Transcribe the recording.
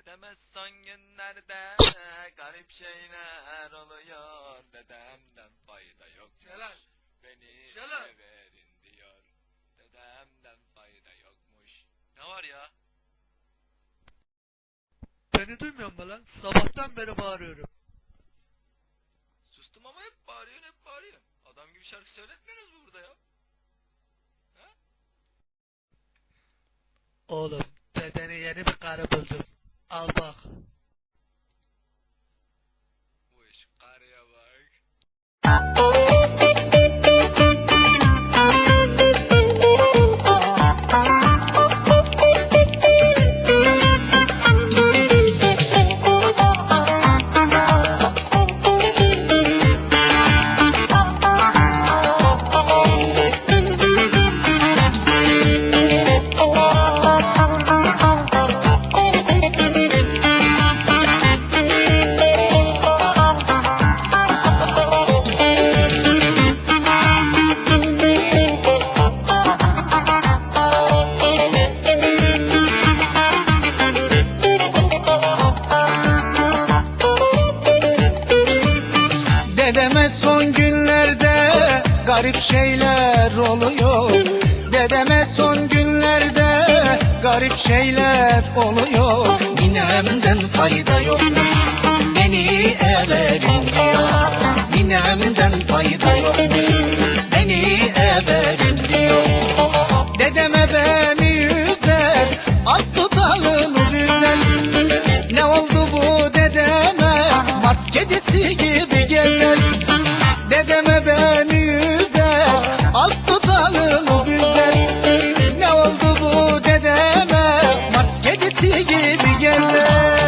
Dedeme son günlerde garip şeyler oluyor. Dedemden fayda yok. Celal. Beni Celal. severin diyor. Dedemden fayda yokmuş. Ne var ya? Beni duymuyor musun lan? Sabahtan beri bağırıyorum. Sustum ama hep bağırıyorsun hep bağırıyorsun. Adam gibi şarkı söyletmiyorsunuz mu burada ya? Oğlum, dedene yeni bir karı buldum. Al bak. Dedeme son günlerde garip şeyler oluyor. Dedeme son günlerde garip şeyler oluyor. Ninemden fayda yokmuş beni everin diyor Ninemden fayda yokmuş beni gibi gezer.